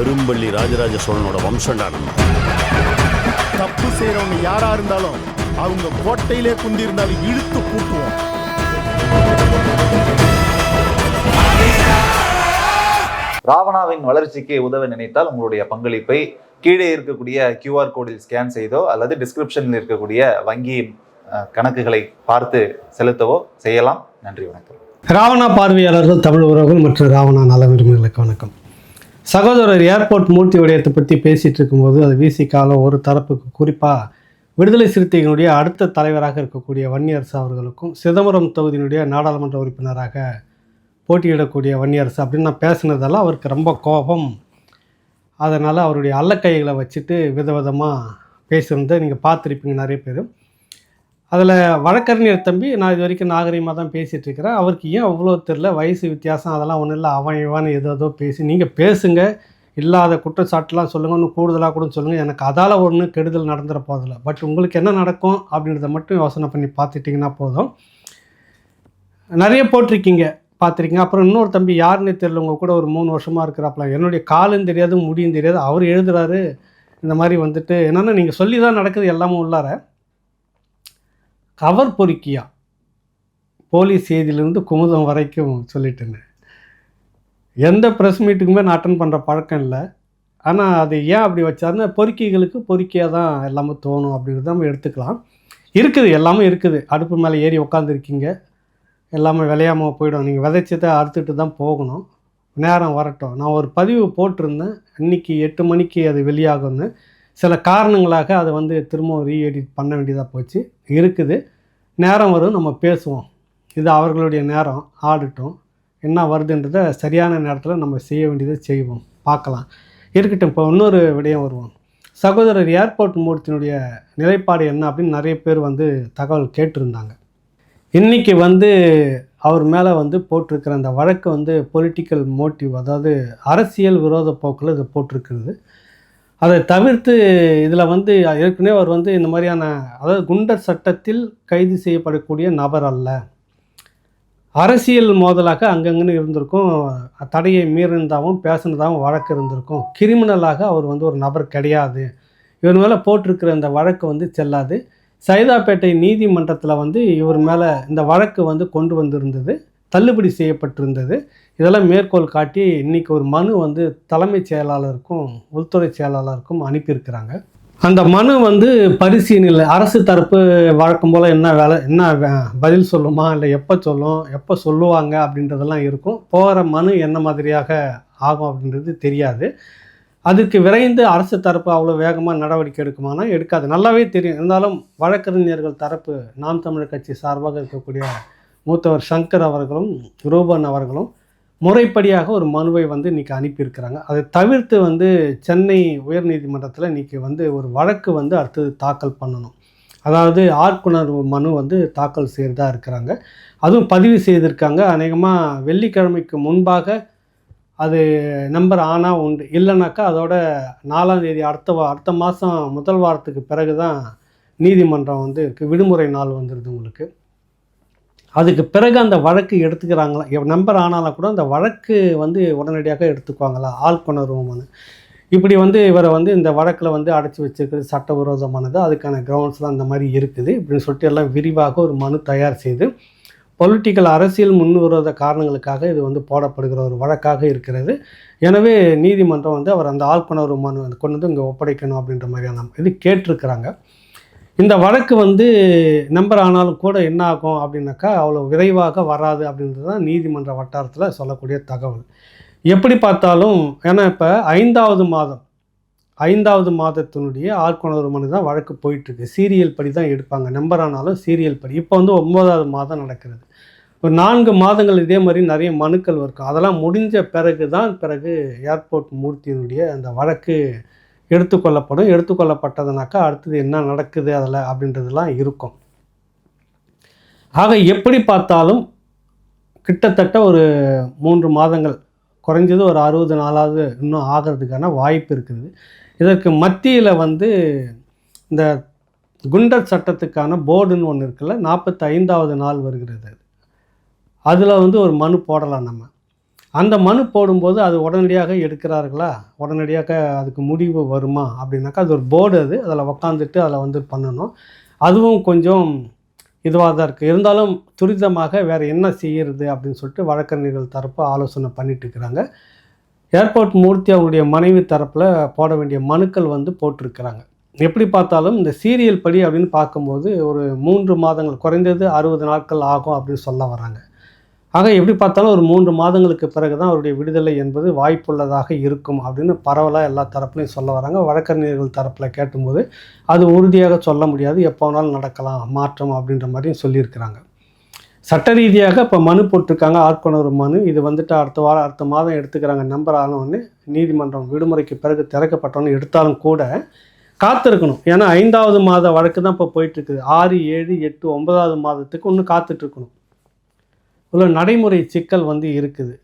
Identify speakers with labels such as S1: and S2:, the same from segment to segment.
S1: பெரும்பள்ளி ராஜராஜ சோழனோட வம்சம்டா நம்ம
S2: தப்பு செய்யறவங்க யாரா இருந்தாலும் அவங்க கோட்டையிலே குந்தி இருந்தாலும் இழுத்து பூட்டுவோம்
S3: ராவணாவின் வளர்ச்சிக்கு உதவ நினைத்தால் உங்களுடைய பங்களிப்பை கீழே இருக்கக்கூடிய கியூஆர் கோடில் ஸ்கேன் செய்தோ அல்லது டிஸ்கிரிப்ஷனில் இருக்கக்கூடிய வங்கியின் அஹ், கணக்குகளை பார்த்து செலுத்தவோ செய்யலாம். நன்றி வணக்கம்.
S4: ராவணா பார்வையாளர்கள் தமிழ் உறவுகள் மற்றும் ராவணா நல விரும்பிகளுக்கு வணக்கம். சகோதரர் ஏர்போர்ட் மூர்த்தி விடயத்தை பற்றி பேசிகிட்டு இருக்கும்போது அது விசிகால ஒரு தரப்புக்கு குறிப்பாக விடுதலை சிறுத்தைகளுடைய அடுத்த தலைவராக இருக்கக்கூடிய வன்னியரசு அவர்களுக்கும் சிதம்பரம் தொகுதியினுடைய நாடாளுமன்ற உறுப்பினராக போட்டியிடக்கூடிய வன்னியரசு அப்படின்னு நான் பேசுனதெல்லாம் அவருக்கு ரொம்ப கோபம். அதனால் அவருடைய அல்லக்கைகளை வச்சுட்டு விதவிதமாக பேசுகிறத நீங்கள் பார்த்துருப்பீங்க நிறைய பேர். அதில் வழக்கறிஞர் தம்பி நான் இது வரைக்கும் நாகரிகமாக தான் பேசிகிட்டு இருக்கிறேன். அவருக்கு ஏன் அவ்வளோ தெரில வயசு வித்தியாசம் அதெல்லாம் ஒன்றும் இல்லை. அவன் இவன் ஏதோ ஏதோ பேசி நீங்கள் பேசுங்க. இல்லாத குற்றச்சாட்டுலாம் சொல்லுங்கள் இன்னும் கூடுதலாக கூட சொல்லுங்கள் எனக்கு அதால் ஒன்று கெடுதல் நடந்துட போதில்ல பட் உங்களுக்கு என்ன நடக்கும் அப்படின்றத மட்டும் யோசனை பண்ணி பார்த்துட்டிங்கன்னா போதும். நிறைய போட்டிருக்கீங்க. பார்த்துருக்கீங்க. அப்புறம் இன்னொரு தம்பி யாருன்னே தெரியல. உங்கள் கூட ஒரு மூணு வருஷமாக இருக்கிறாப்புல. என்னுடைய காலும் தெரியாது முடியும் தெரியாது. அவர் எழுதுறாரு. இந்த மாதிரி வந்துட்டு என்னென்னா நீங்கள் சொல்லி தான் நடக்குது எல்லாமே உள்ளார. கவர் பொறுக்கியா? போலீஸ் செய்தியிலேருந்து குமுதம் வரைக்கும் சொல்லிட்டேங்க எந்த ப்ரெஸ் மீட்டுக்குமே நான் அட்டன் பண்ணுற பழக்கம் இல்லை. ஆனால் அது ஏன் அப்படி வச்சாருன்னா பொறுக்கிகளுக்கு பொறுக்கியாக தான் எல்லாமே தோணும் அப்படிங்கிறது நம்ம எடுத்துக்கலாம். இருக்குது எல்லாமே இருக்குது. அடுப்பு மேலே ஏறி உட்காந்துருக்கீங்க எல்லாமே விளையாமல் போயிடும். நீங்கள் விதைச்சதை அறுத்துட்டு தான் போகணும். நேரம் வரட்டும். நான் ஒரு பதிவு போட்டிருந்தேன். இன்றைக்கி எட்டு மணிக்கு அது வெளியாகும்னு. சில காரணங்களாக அதை வந்து திரும்பவும் ரீஎடிட் பண்ண வேண்டியதாக போச்சு. இருக்குது. நேரம் வரும் நம்ம பேசுவோம். இது அவர்களுடைய நேரம் ஆடட்டும். என்ன வருதுன்றதை சரியான நேரத்தில் நம்ம செய்ய வேண்டியதை செய்வோம். பார்க்கலாம். இருக்கட்டும் இப்போ இன்னொரு விடயம் வருவோம். சகோதரர் ஏர்போர்ட் மூர்த்தியினுடைய நிலைப்பாடு என்ன அப்படின்னு நிறைய பேர் வந்து தகவல் கேட்டிருந்தாங்க. இன்றைக்கி வந்து அவர் மேலே வந்து போட்டிருக்கிற அந்த வழக்கு வந்து பொலிட்டிக்கல் மோட்டிவ் அதாவது அரசியல் விரோத போக்கில் இது போட்டிருக்கிறது. அதை தவிர்த்து இதில் வந்து ஏற்கனவே அவர் வந்து இந்த மாதிரியான அதாவது குண்டர் சட்டத்தில் கைது செய்யப்படக்கூடிய நபர் அல்ல. அரசியல் மோதலாக அங்கங்கன்னு இருந்திருக்கும் தடையை மீறினதாகவும் பேசினதாகவும் வழக்கு இருந்திருக்கும். கிரிமினலாக அவர் வந்து ஒரு நபர் கிடையாது. இவர் மேலே போட்டிருக்கிற இந்த வழக்கு வந்து செல்லாது. சைதாப்பேட்டை நீதிமன்றத்தில் வந்து இவர் மேலே இந்த வழக்கு வந்து கொண்டு வந்திருந்தது. தள்ளுபடி செய்யப்பட்டிருந்தது. இதெல்லாம் மேற்கோள் காட்டி இன்றைக்கி ஒரு மனு வந்து தலைமைச் செயலாளருக்கும் உள்துறை செயலாளருக்கும் அனுப்பியிருக்கிறாங்க. அந்த மனு வந்து பரிசீலனை அரசு தரப்பு வழக்கம் போல் என்ன வேலை என்ன வே- பதில் சொல்லுமா இல்லை எப்போ சொல்லும் எப்போ சொல்லுவாங்க அப்படின்றதெல்லாம் இருக்கும். போகிற மனு என்ன மாதிரியாக ஆகும் அப்படின்றது தெரியாது. அதுக்கு விரைந்து அரசு தரப்பு அவ்வளோ வேகமாக நடவடிக்கை எடுக்குமானா எடுக்காது. நல்லாவே தெரியும். இருந்தாலும் வழக்கறிஞர்கள் தரப்பு நாம் தமிழர் கட்சி சார்பாக இருக்கக்கூடிய மூத்தவர் சங்கர் அவர்களும் ரூபன் அவர்களும் முறைப்படியாக ஒரு மனுவை வந்து இன்றைக்கி அனுப்பியிருக்கிறாங்க. அதை தவிர்த்து வந்து சென்னை உயர்நீதிமன்றத்தில் இன்றைக்கி வந்து ஒரு வழக்கு வந்து அடுத்தது தாக்கல் பண்ணணும். அதாவது ஆட்குணர்வு மனு வந்து தாக்கல் செய்கிறதா இருக்கிறாங்க. அதுவும் பதிவு செய்திருக்காங்க. அநேகமாக வெள்ளிக்கிழமைக்கு முன்பாக அது நம்பர் ஆனால் உண்டு. இல்லைனாக்கா அதோட நாலாம் தேதி அடுத்த வா அடுத்த மாதம் முதல் வாரத்துக்கு பிறகு தான் நீதிமன்றம் வந்து இருக்குது விடுமுறை நாள் வந்துடுது உங்களுக்கு. அதுக்கு பிறகு அந்த வழக்கு எடுத்துக்கிறாங்களா? எவ் நம்பர் ஆனாலும் கூட அந்த வழக்கு வந்து உடனடியாக எடுத்துக்குவாங்களா? ஆள்கொணர்வமான இப்படி வந்து இவரை வந்து இந்த வழக்கில் வந்து அடைச்சி வச்சிருக்கிறது சட்டவிரோதமானது. அதுக்கான கிரவுண்ட்ஸ்லாம் அந்த மாதிரி இருக்குது. இப்படின்னு சொல்லிட்டு எல்லாம் விரிவாக ஒரு மனு தயார் செய்து பொலிட்டிக்கல் அரசியல் முன்விரோத காரணங்களுக்காக இது வந்து போடப்படுகிற ஒரு வழக்காக இருக்கிறது. எனவே நீதிமன்றம் வந்து அவர் அந்த ஆள்கொணர்வு மனு வந்து கொண்டு வந்து இங்கே ஒப்படைக்கணும் அப்படின்ற மாதிரியான இது கேட்டிருக்கிறாங்க. இந்த வழக்கு வந்து நம்பர் ஆனாலும் கூட என்ன ஆகும் அப்படின்னாக்கா அவ்வளோ விரைவாக வராது அப்படின்றது தான் நீதிமன்ற வட்டாரத்தில் சொல்லக்கூடிய தகவல். எப்படி பார்த்தாலும் ஏன்னா இப்போ ஐந்தாவது மாதம் ஐந்தாவது மாதத்தினுடைய ஆட்கொணர்வு மனு தான் வழக்கு போயிட்டுருக்கு. சீரியல் படி தான் எடுப்பாங்க. நம்பர் ஆனாலும் சீரியல் படி. இப்போ வந்து ஒன்பதாவது மாதம் நடக்கிறது. ஒரு நான்கு மாதங்கள் இதே மாதிரி நிறைய மனுக்கள் இருக்கும் அதெல்லாம் முடிஞ்ச பிறகு தான் பிறகு ஏர்போர்ட் மூர்த்தியினுடைய அந்த வழக்கு எடுத்துக்கொள்ளப்படும். எடுத்துக்கொள்ளப்பட்டதுனாக்கா அடுத்தது என்ன நடக்குது அதில் அப்படின்றதுலாம் இருக்கும். ஆக எப்படி பார்த்தாலும் கிட்டத்தட்ட ஒரு மூன்று மாதங்கள் குறைஞ்சது ஒரு அறுபது நாளாவது இன்னும் ஆகிறதுக்கான வாய்ப்பு இருக்குது. இதற்கு மத்தியில் வந்து இந்த குண்டர் சட்டத்துக்கான போர்டுன்னு ஒன்று இருக்குல்ல நாற்பத்தி ஐந்தாவது நாள் வருகிறது அதில் வந்து ஒரு மனு போடலாம் நம்ம. அந்த மனு போடும்போது அது உடனடியாக எடுக்கிறார்களா? உடனடியாக அதுக்கு முடிவு வருமா? அப்படின்னாக்கா அது ஒரு போர்டு அது. அதில் உக்காந்துட்டு அதில் வந்து பண்ணணும். அதுவும் கொஞ்சம் இதுவாக தான் இருக்குது இருந்தாலும் துரிதமாக வேறு என்ன செய்கிறது அப்படின்னு சொல்லிட்டு வழக்கறிஞர்கள் தரப்பு ஆலோசனை பண்ணிட்டு இருக்கிறாங்க. ஏர்போர்ட் மூர்த்தி அவருடைய மனைவி தரப்பில் போட வேண்டிய மனுக்கள் வந்து போட்டிருக்கிறாங்க. எப்படி பார்த்தாலும் இந்த சீரியல் படி அப்படின்னு பார்க்கும்போது ஒரு மூன்று மாதங்கள் குறைந்தது அறுபது நாட்கள் ஆகும் அப்படின்னு சொல்ல வராங்க. ஆக எப்படி பார்த்தாலும் ஒரு மூன்று மாதங்களுக்கு பிறகு தான் அவருடைய விடுதலை என்பது வாய்ப்புள்ளதாக இருக்கும் அப்படின்னு பரவலாக எல்லா தரப்புலையும் சொல்ல வராங்க. வழக்கறிஞர்கள் தரப்பில் கேட்டும்போது அது உறுதியாக சொல்ல முடியாது. எப்போ வேணாலும் நடக்கலாம் மாற்றம் அப்படின்ற மாதிரியும் சொல்லியிருக்கிறாங்க. சட்ட ரீதியாக இப்போ மனு போட்டிருக்காங்க. ஆட்கொணர் மனு. இது வந்துட்டு அடுத்த வாரம் அடுத்த மாதம் எடுத்துக்கிறாங்க. நம்பர் ஆனவுடனே நீதிமன்றம் விடுமுறைக்கு பிறகு திறக்கப்பட்டோன்னு எடுத்தாலும் கூட காத்திருக்கணும். ஏன்னா ஐந்தாவது மாத வழக்கு தான் இப்போ போயிட்டுருக்குது ஆறு ஏழு எட்டு ஒன்பதாவது மாதத்துக்கு ஒன்று காத்துட்ருக்கணும் உள்ள நடைமுறை சிக்கல் வந்து இருக்குது.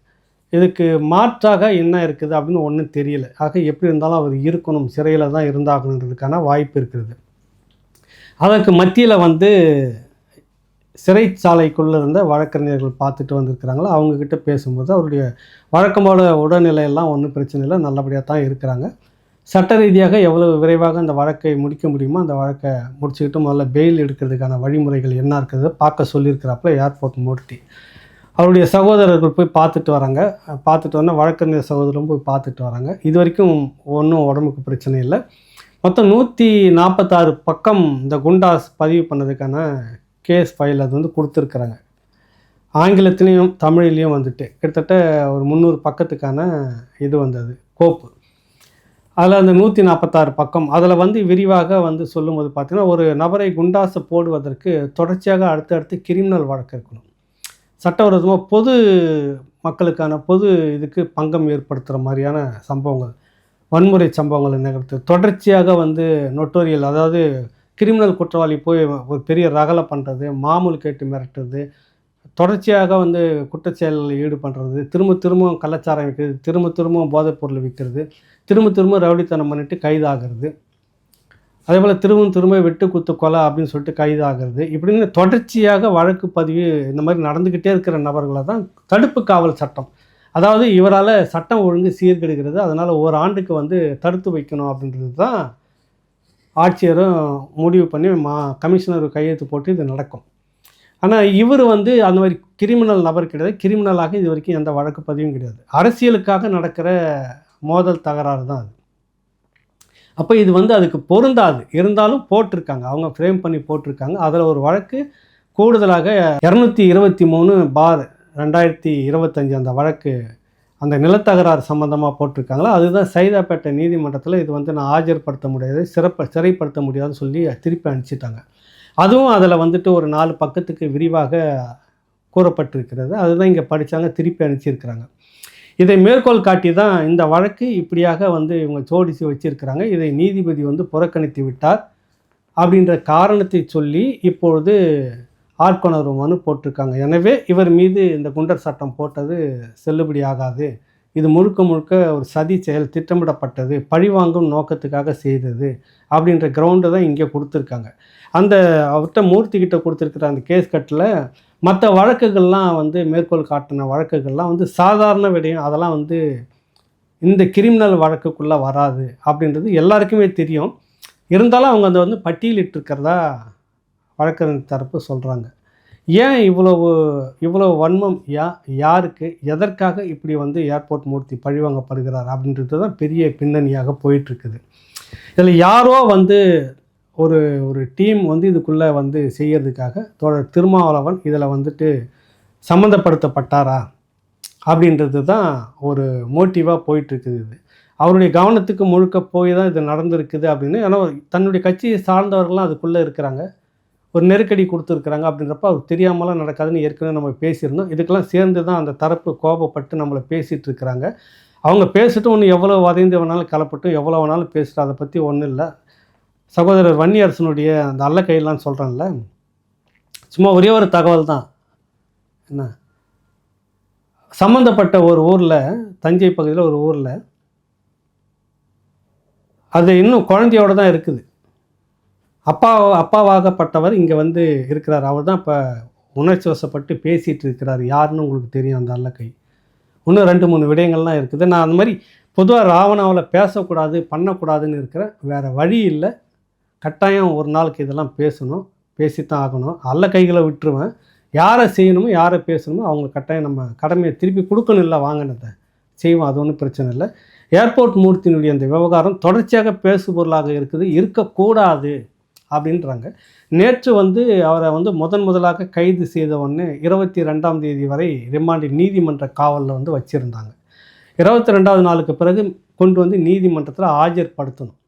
S4: இதுக்கு மாற்றாக என்ன இருக்குது அப்படின்னு ஒன்றும் தெரியல. ஆக எப்படி இருந்தாலும் அவர் இருக்கணும். சிறையில் தான் இருந்தாகணுன்றதுக்கான வாய்ப்பு இருக்கிறது அதற்கு மத்தியில் வந்து சிறைச்சாலைக்குள்ளே இருந்த வழக்கறிஞர்கள் பார்த்துட்டு வந்திருக்கிறாங்களோ? அவங்கக்கிட்ட பேசும்போது அவருடைய வழக்கமான உடல்நிலையெல்லாம் ஒன்றும் பிரச்சனை இல்லை. நல்லபடியாக தான் இருக்கிறாங்க. சட்ட ரீதியாக எவ்வளவு விரைவாக அந்த வழக்கை முடிக்க முடியுமோ அந்த வழக்கை முடிச்சுக்கிட்டு முதல்ல பெயில் எடுக்கிறதுக்கான வழிமுறைகள் என்ன இருக்குது பார்க்க சொல்லியிருக்கிறாப்புல ஏர்போர்ட் மூர்த்தி அவருடைய சகோதரர்கள் போய் பார்த்துட்டு வராங்க. பார்த்துட்டு வந்தால் வழக்கறிஞர் சகோதரரும் போய் பார்த்துட்டு வராங்க. இது வரைக்கும் ஒன்றும் உடம்புக்கு பிரச்சனை இல்லை. மொத்தம் நூற்றி நாற்பத்தாறு பக்கம் இந்த குண்டாஸ் பதிவு பண்ணதுக்கான கேஸ் ஃபைல் அது வந்து கொடுத்துருக்குறாங்க. ஆங்கிலத்துலேயும் தமிழ்லேயும் வந்துட்டு. கிட்டத்தட்ட ஒரு முந்நூறு பக்கத்துக்கான இது வந்தது கோப்பு. அதில் அந்த நூற்றி நாற்பத்தாறு பக்கம். அதில் வந்து விரிவாக வந்து சொல்லும்போது பார்த்திங்கன்னா ஒரு நபரை குண்டாசை போடுவதற்கு தொடர்ச்சியாக அடுத்தடுத்து கிரிமினல் வழக்கு இருக்கணும். சட்டவிரோதமாக பொது மக்களுக்கான பொது இதுக்கு பங்கம் ஏற்படுத்துகிற மாதிரியான சம்பவங்கள் வன்முறை சம்பவங்களை நிகழ்த்து தொடர்ச்சியாக வந்து நொட்டோரியல் அதாவது கிரிமினல் குற்றவாளி போய் ஒரு பெரிய ரகலை பண்ணுறது மாமூல் கேட்டு மிரட்டுறது தொடர்ச்சியாக வந்து குற்றச்செயல்களில் ஈடுபடுறது திரும்ப திரும்பவும் கலாச்சாரம் விற்கிறது திரும்ப திரும்பவும் போதைப்பொருள் விற்கிறது திரும்ப திரும்ப ரவுடித்தனம் பண்ணிட்டு கைதாகிறது அதே போல் திரும்பவும் திரும்ப வெட்டு குத்து கொலை அப்படின்னு சொல்லிட்டு கைதாகிறது. இப்படின்னு தொடர்ச்சியாக வழக்கு பதிவு இந்த மாதிரி நடந்துக்கிட்டே இருக்கிற நபர்களை தான் தடுப்பு காவல் சட்டம். அதாவது இவரால் சட்டம் ஒழுங்கு சீர்கெடுக்கிறது அதனால் ஒரு ஆண்டுக்கு வந்து தடுத்து வைக்கணும் அப்படின்றது தான் ஆட்சியரும் முடிவு பண்ணி மா கமிஷனர் கையெழுத்து போட்டு இது நடக்கும். ஆனால் இவர் வந்து அந்த மாதிரி கிரிமினல் நபர் கிடையாது. கிரிமினலாக இது வரைக்கும் எந்த வழக்கு பதிவும் கிடையாது. அரசியலுக்காக நடக்கிற மோதல் தகராறு தான் அது. அப்போ இது வந்து அதுக்கு பொருந்தாது. இருந்தாலும் போட்டிருக்காங்க. அவங்க ஃப்ரேம் பண்ணி போட்டிருக்காங்க. அதில் ஒரு வழக்கு கூடுதலாக இரநூத்தி இருபத்தி மூணு பார் ரெண்டாயிரத்தி இருபத்தஞ்சி அந்த வழக்கு அந்த நிலத்தகராறு சம்மந்தமாக போட்டிருக்காங்களா? அதுதான் சைதாப்பேட்டை நீதிமன்றத்தில் இது வந்து நான் ஆஜர்படுத்த முடியாது சிறப்ப சிறைப்படுத்த முடியாதுன்னு சொல்லி திருப்பி அனுப்பிச்சிட்டாங்க. அதுவும் அதில் வந்துட்டு ஒரு நாலு பக்கத்துக்கு விரிவாக கூறப்பட்டிருக்கிறது. அதுதான் இங்கே படித்தாங்க திருப்பி அனுப்பிச்சிருக்கிறாங்க. இதை மேற்கோள் காட்டி தான் இந்த வழக்கு இப்படியாக வந்து இவங்க ஜோடித்து வச்சிருக்கிறாங்க. இதை நீதிபதி வந்து புறக்கணித்து விட்டார் அப்படின்ற காரணத்தை சொல்லி இப்பொழுது ஆட்கொணர்வு மனு போட்டிருக்காங்க. எனவே இவர் மீது இந்த குண்டர் சட்டம் போட்டது செல்லுபடி ஆகாது. இது முழுக்க முழுக்க ஒரு சதி செயல் திட்டமிடப்பட்டது பழிவாங்கும் நோக்கத்துக்காக செய்தது அப்படின்ற கிரவுண்டு தான் இங்கே கொடுத்துருக்காங்க. அந்த அவர்கிட்ட மூர்த்தி கிட்ட கொடுத்துருக்கிற அந்த கேஸ் கட்டில் மற்ற வழக்குகள்லாம் வந்து மேற்கோள் காட்டின வழக்குகள்லாம் வந்து சாதாரண விடயம். அதெல்லாம் வந்து இந்த கிரிமினல் வழக்குக்குள்ளே வராது அப்படின்றது எல்லாருக்குமே தெரியும். இருந்தாலும் அவங்க அதை வந்து பட்டியலிட்டிருக்கிறதா வழக்கறிஞர் தரப்பு சொல்கிறாங்க ஏன் இவ்வளவு இவ்வளவு வன்மம் யா யாருக்கு எதற்காக இப்படி வந்து ஏர்போர்ட் மூர்த்தி பழிவாங்கப்படுகிறார் அப்படின்றது தான் பெரிய பின்னணியாக போயிட்டுருக்குது. இதில் யாரோ வந்து ஒரு ஒரு டீம் வந்து இதுக்குள்ளே வந்து செய்யறதுக்காக தோழர் திருமாவளவன் இதில் வந்துட்டு சம்மந்தப்படுத்தப்பட்டாரா? அப்படின்றது தான் ஒரு மோட்டிவாக போயிட்டுருக்குது இது. அவருடைய கவனத்துக்கு முழுக்க போய் தான் இது நடந்திருக்குது அப்படின்னு. ஏன்னா தன்னுடைய கட்சியை சார்ந்தவர்கள்லாம் அதுக்குள்ளே இருக்கிறாங்க. ஒரு நெருக்கடி கொடுத்துருக்குறாங்க அப்படின்றப்ப அவர் தெரியாமலாம் நடக்காதுன்னு ஏற்கனவே நம்ம பேசியிருந்தோம். இதுக்கெல்லாம் சேர்ந்து தான் அந்த தரப்பு கோபப்பட்டு நம்மளை பேசிகிட்டு இருக்கிறாங்க. அவங்க பேசிட்டு ஒன்று எவ்வளோ வதைந்து வேணாலும் கலப்பட்டும் எவ்வளோ வேணாலும் பேசுகிற அதை பற்றி ஒன்றும் இல்லை. சகோதரர் வன்னியரசனுடைய அந்த அல்ல கையெல்லாம் சொல்கிறேன்ல சும்மா ஒரே ஒரு தகவல் தான் என்ன? சம்மந்தப்பட்ட ஒரு ஊரில் தஞ்சை பகுதியில் ஒரு ஊரில் அது இன்னும் குழந்தையோட தான் இருக்குது. அப்பா அப்பாவாகப்பட்டவர் இங்கே வந்து இருக்கிறார். அவர் தான் இப்போ உணர்ச்சி வசப்பட்டு பேசிகிட்டு இருக்கிறார். யாருன்னு உங்களுக்கு தெரியும் அந்த அல்லக்கை இன்னும் ரெண்டு மூணு விடயங்கள்லாம் இருக்குது. நான் அந்த மாதிரி பொதுவாக ராவணாவில் பேசக்கூடாது பண்ணக்கூடாதுன்னு இருக்கிறேன் வேறு வழி இல்லை. கட்டாயம் ஒரு நாளுக்கு இதெல்லாம் பேசணும் பேசித்தான் ஆகணும். அல்ல கைகளை விட்டுருவேன். யாரை செய்யணுமோ யாரை பேசணுமோ அவங்க கட்டாயம் நம்ம கடமையை திருப்பி கொடுக்கணும் இல்லை வாங்கினதை செய்வோம். அது ஒன்றும் பிரச்சனை இல்லை. ஏர்போர்ட் மூர்த்தியினுடைய அந்த விவகாரம் தொடர்ச்சியாக பேசுபொருளாக இருக்குது. இருக்கக்கூடாது அப்படின்றாங்க. நேற்று வந்து அவரை வந்து முதன் முதலாக கைது செய்த உடனே இருபத்தி ரெண்டாம் தேதி வரை ரிமாண்டு நீதிமன்ற காவலில் வந்து வச்சுருந்தாங்க. இருபத்தி ரெண்டாவது நாளுக்கு பிறகு கொண்டு வந்து நீதிமன்றத்தில் ஆஜர்படுத்தணும்.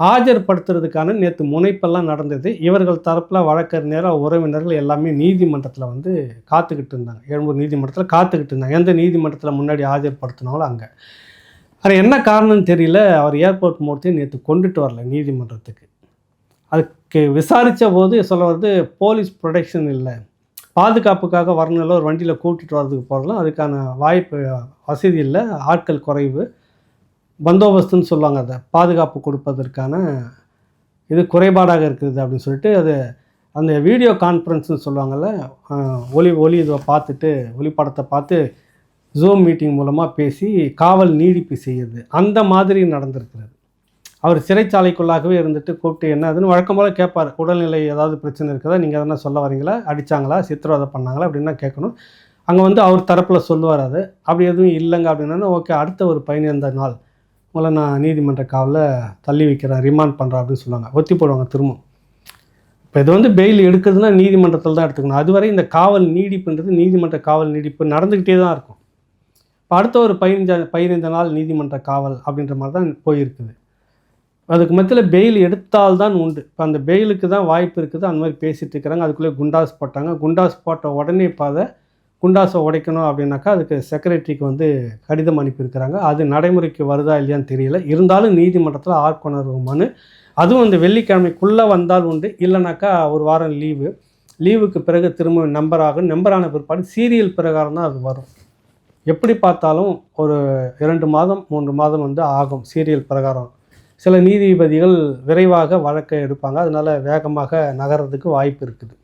S4: ஆஜர்படுத்துறதுக்கான நேற்று முனைப்பெல்லாம் நடந்தது. இவர்கள் தரப்பில் வழக்கறிஞராக உறவினர்கள் எல்லாமே நீதிமன்றத்தில் வந்து காத்துக்கிட்டு இருந்தாங்க. எழும்பூர் நீதிமன்றத்தில் காத்துக்கிட்டு இருந்தாங்க. எந்த நீதிமன்றத்தில் முன்னாடி ஆஜர்படுத்தினாலும் அங்கே. ஆனால் என்ன காரணம்னு தெரியல. அவர் ஏர்போர்ட் மூர்த்தியை நேற்று கொண்டுட்டு வரல நீதிமன்றத்துக்கு. அதுக்கு விசாரித்த போது சொல்ல வருது போலீஸ் ப்ரொடெக்ஷன் இல்லை. பாதுகாப்புக்காக வரணும்ல. ஒரு வண்டியில் கூட்டிகிட்டு வரதுக்கு போகிறதுலாம் அதுக்கான வாய்ப்பு வசதி இல்லை. ஆட்கள் குறைவு. பந்தோபஸ்துன்னு சொல்லுவாங்க அதை. பாதுகாப்பு கொடுப்பதற்கான இது குறைபாடாக இருக்குது அப்படின்னு சொல்லிட்டு அது அந்த வீடியோ கான்ஃபரன்ஸ்னு சொல்லுவாங்கள்ல ஒலி ஒலி இதை பார்த்துட்டு ஒளிப்படத்தை பார்த்து ஜூம் மீட்டிங் மூலமாக பேசி காவல் நீடிப்பு செய்யுது. அந்த மாதிரி நடந்திருக்கிறது. அவர் சிறைச்சாலைக்குள்ளாகவே இருந்துட்டு கூப்பிட்டு என்ன அதுன்னு வழக்கம் போல் கேட்பார். உடல்நிலை ஏதாவது பிரச்சனை இருக்குதா? நீங்கள் எதனா சொல்ல வரீங்களா? அடித்தாங்களா சித்திரவதை பண்ணாங்களா? அப்படின்னா கேட்கணும். அங்கே வந்து அவர் தரப்பில் சொல்லுவார் அது. அப்படி எதுவும் இல்லைங்க அப்படின்னா ஓகே அடுத்த ஒரு பதினைந்து நாள் உங்களை நான் நீதிமன்ற காவலில் தள்ளி வைக்கிறேன் ரிமாண்ட் பண்ணுறேன் அப்படின்னு சொல்லுவாங்க ஒத்தி போடுவாங்க திரும்ப இப்போ இது வந்து பெயில் எடுக்கிறதுனா நீதிமன்றத்தில் தான் எடுத்துக்கணும். அதுவரை இந்த காவல் நீடிப்புன்றது நீதிமன்ற காவல் நீடிப்பு நடந்துக்கிட்டே தான் இருக்கும். இப்போ அடுத்த ஒரு பதினஞ்சு பதினைந்து நாள் நீதிமன்ற காவல் அப்படின்ற மாதிரி தான் போயிருக்குது. அதுக்கு மத்தியில் பெயில் எடுத்தால்தான் உண்டு. இப்போ அந்த பெயிலுக்கு தான் வாய்ப்பு இருக்குது. அந்த மாதிரி பேசிகிட்டு இருக்கிறாங்க. அதுக்குள்ளே குண்டாஸ் போட்டாங்க. குண்டாஸ் போட்ட உடனே இப்போ அதை குண்டாசை உடைக்கணும் அப்படின்னாக்கா அதுக்கு செக்ரட்டரிக்கு வந்து கடிதம் அனுப்பியிருக்கிறாங்க. அது நடைமுறைக்கு வருதா இல்லையான்னு தெரியல. இருந்தாலும் நீதிமன்றத்தில் ஆட்கொணர்வு மனு. அதுவும் இந்த வெள்ளிக்கிழமைக்குள்ளே வந்தால் உண்டு. இல்லைனாக்கா ஒரு வாரம் லீவு. லீவுக்கு பிறகு திரும்ப நம்பர் ஆகும். நம்பர் ஆன பிற்பாடு சீரியல் பிரகாரம் தான் அது வரும். எப்படி பார்த்தாலும் ஒரு இரண்டு மாதம் மூன்று மாதம் வந்து ஆகும் சீரியல் பிரகாரம். சில நீதிபதிகள் விரைவாக வழக்கை எடுப்பாங்க. அதனால் வேகமாக நகர்றதுக்கு வாய்ப்பு இருக்குது.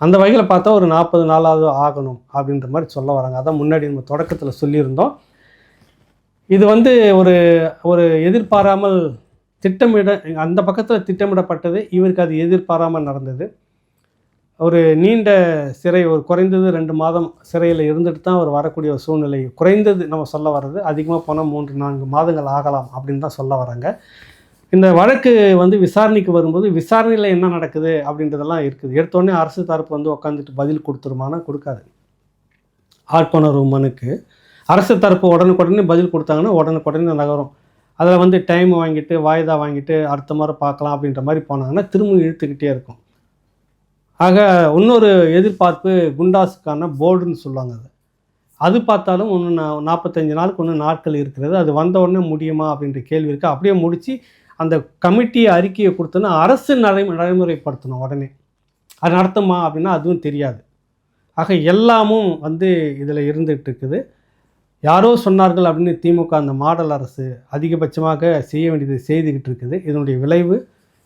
S4: அந்த வகையில் பார்த்தா ஒரு நாற்பது நாளாவது ஆகணும் அப்படின்ற மாதிரி சொல்ல வராங்க. அதான் முன்னாடி நம்ம தொடக்கத்தில் சொல்லியிருந்தோம். இது வந்து ஒரு ஒரு எதிர்பாராமல் திட்டமிட அந்த பக்கத்தில் திட்டமிடப்பட்டது இவருக்கு அது எதிர்பாராமல் நடந்தது. ஒரு நீண்ட சிறை ஒரு குறைந்தது ரெண்டு மாதம் சிறையில் இருந்துட்டு தான் அவர் வரக்கூடிய ஒரு சூழ்நிலை குறைந்தது நம்ம சொல்ல வர்றது அதிகமாக போனால் மூன்று நான்கு மாதங்கள் ஆகலாம் அப்படின்னு தான் சொல்ல வராங்க. இந்த வழக்கு வந்து விசாரணைக்கு வரும்போது விசாரணையில் என்ன நடக்குது அப்படின்றதெல்லாம் இருக்குது. எடுத்தோடனே அரசு தரப்பு வந்து உட்காந்துட்டு பதில் கொடுத்துருமானா கொடுக்காது. ஆட்கொணர்வு மனுக்கு. அரசு தரப்பு உடனுக்குடனே பதில் கொடுத்தாங்கன்னா உடனுக்குடனே நகரும் அதில் வந்து டைம் வாங்கிட்டு வாய்தா வாங்கிட்டு அடுத்த முறை பார்க்கலாம் அப்படின்ற மாதிரி போனாங்கன்னா திரும்ப இழுத்துக்கிட்டே இருக்கும். ஆக இன்னொரு எதிர்பார்ப்பு குண்டாஸுக்கான போர்டுன்னு சொல்லுவாங்க அது. அது பார்த்தாலும் ஒன்று நாற்பத்தஞ்சு நாளுக்கு ஒன்று நாட்கள் இருக்கிறது. அது வந்த உடனே முடியுமா அப்படின்ற கேள்வி இருக்குது அப்படியே முடித்து அந்த கமிட்டியை அறிக்கையை கொடுத்தோன்னா அரசு நடை நடைமுறைப்படுத்தணும் உடனே. அது நடத்துமா அப்படின்னா அதுவும் தெரியாது. ஆக எல்லாமும் வந்து இதில் இருந்துகிட்டு இருக்குது யாரோ சொன்னார்கள் அப்படின்னு திமுக அந்த மாடல் அரசு அதிகபட்சமாக செய்ய வேண்டியது செய்துக்கிட்டு இருக்குது இதனுடைய விளைவு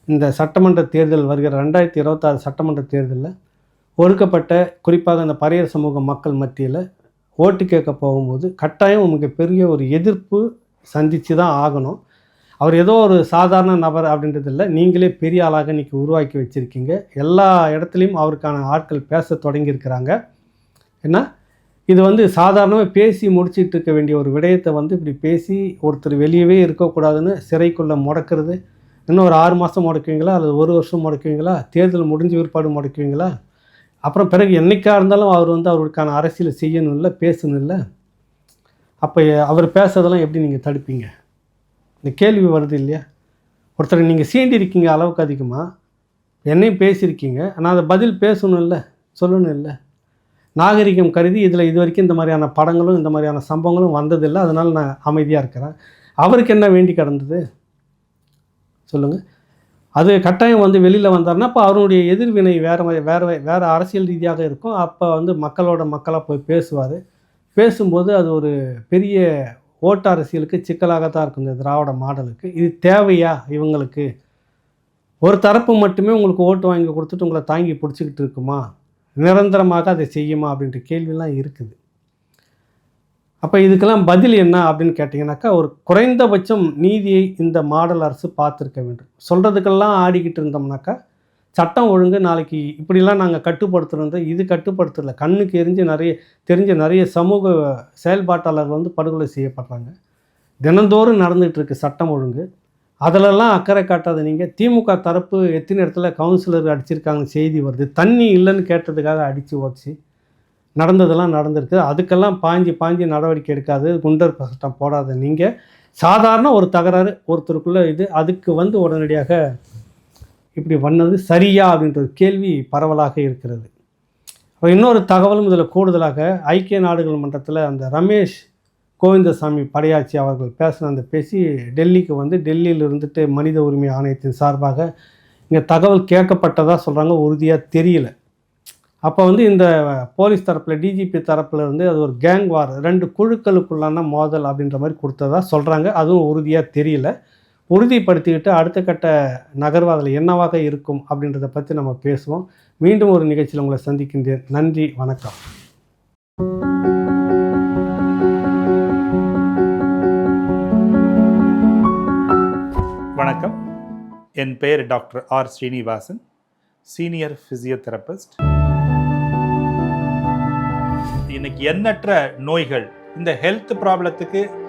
S4: இந்த சட்டமன்ற தேர்தல் வருகிற ரெண்டாயிரத்தி இருபத்தாறு சட்டமன்ற தேர்தலில் ஒடுக்கப்பட்ட குறிப்பாக அந்த பறையர் சமூக மக்கள் மத்தியில் ஓட்டு கேட்க போகும்போது கட்டாயம் மிகப்பெரிய ஒரு எதிர்ப்பு சந்தித்து தான் ஆகணும். அவர் ஏதோ ஒரு சாதாரண நபர் அப்படின்றது இல்லை. நீங்களே பெரிய ஆளாக இன்றைக்கி உருவாக்கி வச்சுருக்கீங்க. எல்லா இடத்துலையும் அவருக்கான ஆட்கள் பேச தொடங்கியிருக்கிறாங்க. ஏன்னா இது வந்து சாதாரணமாக பேசி முடிச்சிட்டு இருக்க வேண்டிய ஒரு விடயத்தை வந்து இப்படி பேசி ஒருத்தர் வெளியவே இருக்கக்கூடாதுன்னு சிறைக்குள்ளே முடக்கிறது. இன்னும் ஒரு ஆறு மாதம் முடக்குவீங்களா? அல்லது ஒரு வருஷம் முடக்குவீங்களா? தேர்தல் முடிஞ்ச பிற்பாடு முடக்குவீங்களா? அப்புறம் பிறகு என்றைக்காக இருந்தாலும் அவர் வந்து அவருக்கான அரசியலை செய்யணும் இல்லை பேசணும் இல்லை அப்போ அவர் பேசுறதெல்லாம் எப்படி நீங்கள் தடுப்பீங்க? இந்த கேள்வி வருது இல்லையா? ஒருத்தரை நீங்கள் சீண்டிருக்கீங்க அளவுக்கு அதிகமாக என்னையும் பேசியிருக்கீங்க ஆனால் அதை பதில் பேசணும் இல்லை சொல்லணும் இல்லை. நாகரிகம் கருதி இதில் இது வரைக்கும் இந்த மாதிரியான படங்களும் இந்த மாதிரியான சம்பவங்களும் வந்ததில்லை அதனால் நான் அமைதியாக இருக்கிறேன். அவருக்கு என்ன வேண்டி கிடந்தது? சொல்லுங்கள் அது கட்டாயம் வந்து வெளியில் வந்தாருன்னா அப்போ அவருடைய எதிர்வினை வேறு மாதிரி வேறு வேறு அரசியல் ரீதியாக இருக்கும். அப்போ வந்து மக்களோட மக்களாக போய் பேசுவார். பேசும்போது அது ஒரு பெரிய ஓட்டு அரசியலுக்கு சிக்கலாகத்தான் இருக்கும் இந்த திராவிட மாடலுக்கு. இது தேவையா இவங்களுக்கு? ஒரு தரப்பு மட்டுமே உங்களுக்கு ஓட்டு வாங்கி கொடுத்துட்டு உங்களை தாங்கி பிடிச்சிக்கிட்டு இருக்குமா? நிரந்தரமாக அதை செய்யுமா? அப்படின்ற கேள்விலாம் இருக்குது. அப்போ இதுக்கெல்லாம் பதில் என்ன அப்படின்னு கேட்டிங்கனாக்கா ஒரு குறைந்தபட்சம் நீதியை இந்த மாடல் அரசு பார்த்துருக்க வேண்டும். சொல்கிறதுக்கெல்லாம் ஆடிக்கிட்டு இருந்தோம்னாக்கா சட்டம் ஒழுங்கு நாளைக்கு இப்படிலாம் நாங்கள் கட்டுப்படுத்துகிறோம் இது கட்டுப்படுத்தலை. கண்ணுக்கு எரிஞ்சு நிறைய தெரிஞ்ச நிறைய சமூக செயல்பாட்டாளர்கள் வந்து படுகொலை செய்யப்படுறாங்க. தினந்தோறும் நடந்துகிட்ருக்கு சட்டம் ஒழுங்கு. அதிலெல்லாம் அக்கறை காட்டாத நீங்கள் திமுக தரப்பு எத்தனை இடத்துல கவுன்சிலர் அடிச்சிருக்காங்க செய்தி வருது. தண்ணி இல்லைன்னு கேட்டதுக்காக அடித்து ஓச்சு நடந்ததெல்லாம் நடந்திருக்கு. அதுக்கெல்லாம் பாஞ்சு பாஞ்சு நடவடிக்கை எடுக்காது. குண்டர் சட்டம் போடாத நீங்கள் சாதாரண ஒரு தகராறு ஒருத்தருக்குள்ளே இது அதுக்கு வந்து உடனடியாக இப்படி பண்ணது சரியா அப்படின்ற ஒரு கேள்வி பரவலாக இருக்கிறது. அப்போ இன்னொரு தகவலும் இதில் கூடுதலாக ஐக்கிய நாடுகள் மன்றத்தில் அந்த ரமேஷ் கோவிந்தசாமி படையாச்சி அவர்கள் பேசின அந்த பேசி டெல்லிக்கு வந்து டெல்லியில் இருந்துட்டு மனித உரிமை ஆணையத்தின் சார்பாக இங்கே தகவல் கேட்கப்பட்டதாக சொல்கிறாங்க உறுதியாக தெரியல. அப்போ வந்து இந்த போலீஸ் தரப்பில் டிஜிபி தரப்பில் இருந்து அது ஒரு கேங் வார் ரெண்டு குழுக்களுக்குள்ளான மோதல் அப்படின்ற மாதிரி கொடுத்ததா சொல்கிறாங்க அதுவும் உறுதியாக தெரியல. உறுதிப்படுத்திக்கிட்டு அடுத்த கட்ட நகர்வு அதில் என்னவாக இருக்கும் அப்படின்றத பற்றி நம்ம பேசுவோம். மீண்டும் ஒரு நிகழ்ச்சியில் உங்களை சந்திக்கின்றேன். நன்றி வணக்கம்.
S5: வணக்கம். என் பெயர் doctor R Srinivasan. Senior physiotherapist. இன்னைக்கு எண்ணற்ற நோய்கள் இந்த ஹெல்த் ப்ராப்ளத்துக்கு